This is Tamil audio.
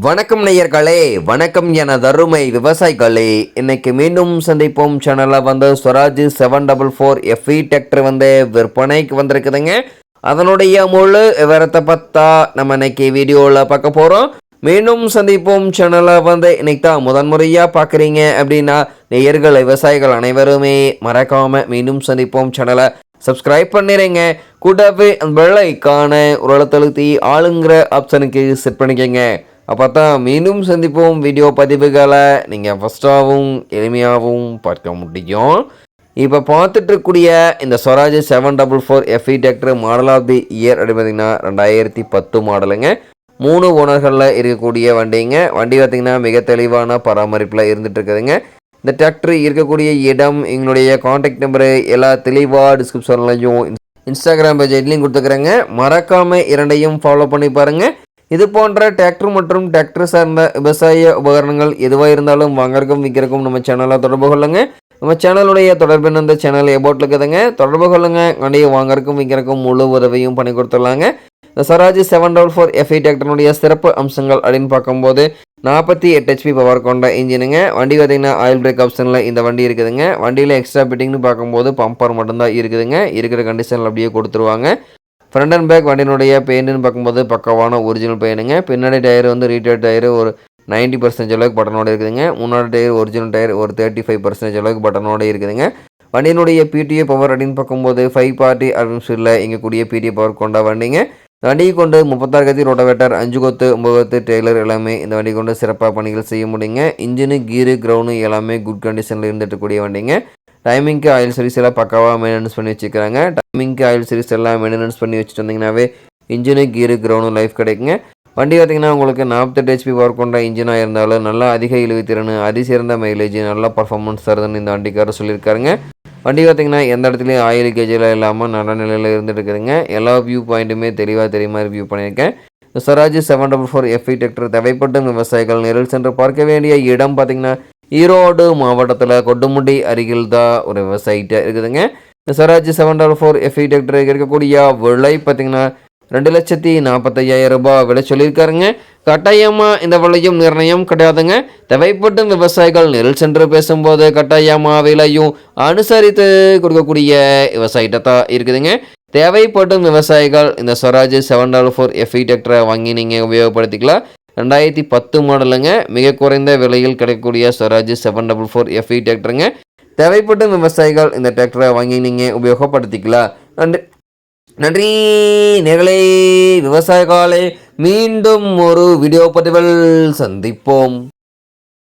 வணக்கம் நேயர்களே வணக்கம் என தருமை விவசாயிகளே. இன்னைக்கு மீண்டும் சந்திப்போம். சேனலில் வந்து Swaraj seven double four FE tractor வந்து விற்பனைக்கு வந்திருக்குதுங்க. அதனுடைய முழு விவரத்தை பார்த்தா நம்ம இன்னைக்கு வீடியோவில் பார்க்க போகிறோம் மீண்டும் சந்திப்போம். சேனலை வந்து இன்னைக்கு தான் முதன்முறையாக பார்க்குறீங்க அப்படின்னா நேயர்கள் விவசாயிகள் அனைவருமே மறக்காமல் மீண்டும் சந்திப்போம். சேனலை சப்ஸ்கிரைப் பண்ணிடுங்க கூடவே அந்த வெள்ளைக்கான ஒரு அழுத்தழுத்தி ஆளுங்கிற ஆப்ஷனுக்கு செட் பண்ணிக்கங்க. அப்போ தான் மீண்டும் சந்திப்போம் வீடியோ பதிவுகளை. நீங்கள் ஃபஸ்ட்டாகவும் எளிமையாகவும் பார்க்க முடியும். இப்போ பார்த்துட்டு இருக்கக்கூடிய இந்த Swaraj seven double four FE tractor model of the year அப்படி பார்த்தீங்கன்னா ரெண்டாயிரத்தி பத்து மாடலுங்க. மூணு ஓனர்களில் இருக்கக்கூடிய வண்டிங்க. வண்டி பார்த்திங்கன்னா மிக தெளிவான பராமரிப்பில் இருந்துட்டு இருக்குதுங்க இந்த டிராக்டர் இருக்கக்கூடிய இடம் எங்களுடைய காண்டாக்ட் நம்பரு எல்லா தெளிவாக டிஸ்கிரிப்ஷன்லையும் இன்ஸ்டாகிராம் பேஜ் ஐட்லையும் கொடுத்துக்கிறேங்க. மறக்காமல் இரண்டையும் ஃபாலோ பண்ணி பாருங்கள் இது போன்ற டிராக்டர் மற்றும் டிராக்டர் சார்ந்த விவசாய உபகரணங்கள் எதுவாக இருந்தாலும் வாங்கறக்கும் விற்கிறக்கும் நம்ம சேனலை தொடர்பு கொள்ளுங்க. நம்ம சேனலுடைய தொடர்பு இந்த சேனல் எபோட்டில் இருக்குதுங்க. தொடர்பு கொள்ளுங்க. வண்டியை வாங்கறக்கும் விற்கிறக்கும் முழு உதவியும் பண்ணி கொடுத்துடலாங்க. இந்த Swaraj seven double four FI டிராக்டருடைய சிறப்பு அம்சங்கள் அப்படின்னு பார்க்கும்போது நாற்பத்தி எட்டு ஹெச்பி பவர் கொண்ட இன்ஜினுங்க வண்டி பார்த்தீங்கன்னா ஆயில் பிரேக் ஆப்ஷனில் இந்த வண்டி இருக்குதுங்க. வண்டியில் எக்ஸ்ட்ரா ஃபிட்டிங்னு பார்க்கும்போது பம்பர் மட்டும்தான் இருக்குதுங்க. இருக்கிற கண்டிஷனில் அப்படியே கொடுத்துருவாங்க. ஃப்ரண்ட் அண்ட் பேக் வண்டியினுடைய பெயிண்ட்னு பார்க்கும்போது பக்கவான ஒரிஜினல் பெயிண்ட்டுங்க பின்னாடி டயர் வந்து ரீட்டேல் டயர் ஒரு நைன்ட்டி பர்சன்டேஜ் அளவுக்கு பட்டனோட இருக்குதுங்க. முன்னாடி டயர் ஒரிஜினல் டயர் ஒரு தேர்ட்டி ஃபைவ் பர்சன்டேஜ் அளவுக்கு பட்டனோட இருக்குதுங்க. வண்டியினுடைய பிடிஏ பவர் அப்படின்னு பார்க்கும்போது ஃபைவ் பார்ட்டி அட்மிஷனில் இங்கக்கூடிய பிடிஏ பவர் கொண்ட வண்டிங்க. இந்த வண்டியை கொண்டு முப்பத்தாறு கத்தி ரோட்டவேட்டர் அஞ்சு கொத்து ஒம்பது கொத்து டெய்லர் எல்லாமே இந்த வண்டி கொண்டு சிறப்பாக பணிகள் செய்ய முடியுங்க. இன்ஜினு கீரு கிரவுண்டு எல்லாமே குட் கண்டிஷனில் இருந்துட்டு கூடிய வண்டிங்க. டைமிங்க்கு ஆயில் சர்வீஸ் எல்லாம் பக்காவாக மெயின்டெனன்ஸ் பண்ணி வச்சுக்கிறாங்க டைமிங்க்கு ஆயில் சர்வீஸ் எல்லாம் மெயின்டெனன்ஸ் பண்ணி வச்சுட்டு வந்தீங்கன்னாவே இன்ஜினு கீரு கிரௌண்டும் லைஃப் கிடைக்குங்க. வண்டி பார்த்திங்கன்னா உங்களுக்கு நாற்பத்தெட்டு ஹெச்பி ஒர்க் கொண்ட இன்ஜினாக இருந்தாலும் நல்லா அதிக இழுவித்திறன் அதிசிறந்த மைலேஜ் நல்லா பர்ஃபார்மன்ஸ் தருதுன்னு இந்த வண்டிக்காரர் சொல்லியிருக்காருங்க. வண்டி பார்த்திங்கன்னா எந்த இடத்துலையும் ஆயில் கேஜில் இல்லாமல் நல்ல நிலையில் இருந்துட்டு இருக்குதுங்க எல்லா வியூ பாயிண்ட்டுமே தெளிவாக தெரிய மாதிரி வியூ பண்ணியிருக்கேன். இந்த Swaraj seven double four FI tractor தேவைப்படும் விவசாயிகள் நேரில் சென்று பார்க்க வேண்டிய இடம் பார்த்திங்கன்னா ஈரோடு மாவட்டத்தில் கொடுமுடி அருகில் தான் ஒரு விவசாயிட்ட இருக்குதுங்க. இந்த Swaraj seven double four FE tractor இருக்கக்கூடிய விலை பார்த்திங்கன்னா ரெண்டு லட்சத்தி நாற்பத்தையாயிரம் ரூபாய் விலை சொல்லியிருக்காருங்க. கட்டாயமாக இந்த விலையும் நிர்ணயம் கிடையாதுங்க. தேவைப்படும் விவசாயிகள் நெல் சென்று பேசும்போது கட்டாயமாக விலையும் அனுசரித்து கொடுக்கக்கூடிய விவசாயிட்ட தான் இருக்குதுங்க. தேவைப்படும் விவசாயிகள் இந்த Swaraj seven double four FE டிராக்டரை வாங்கி நீங்கள் உபயோகப்படுத்திக்கலாம். ரெண்டாயிரத்தி பத்து மாடலுங்க. மிக குறைந்த விலையில் கிடைக்கக்கூடிய Swaraj seven double four FE டிராக்டருங்க தேவைப்படும் விவசாயிகள் இந்த டிராக்டரை வாங்கி நீங்கள் உபயோகப்படுத்திக்கலாம். நன்றி. நன்றி. நேர்களே விவசாயிகளே மீண்டும் ஒரு வீடியோ பதிவில் சந்திப்போம்.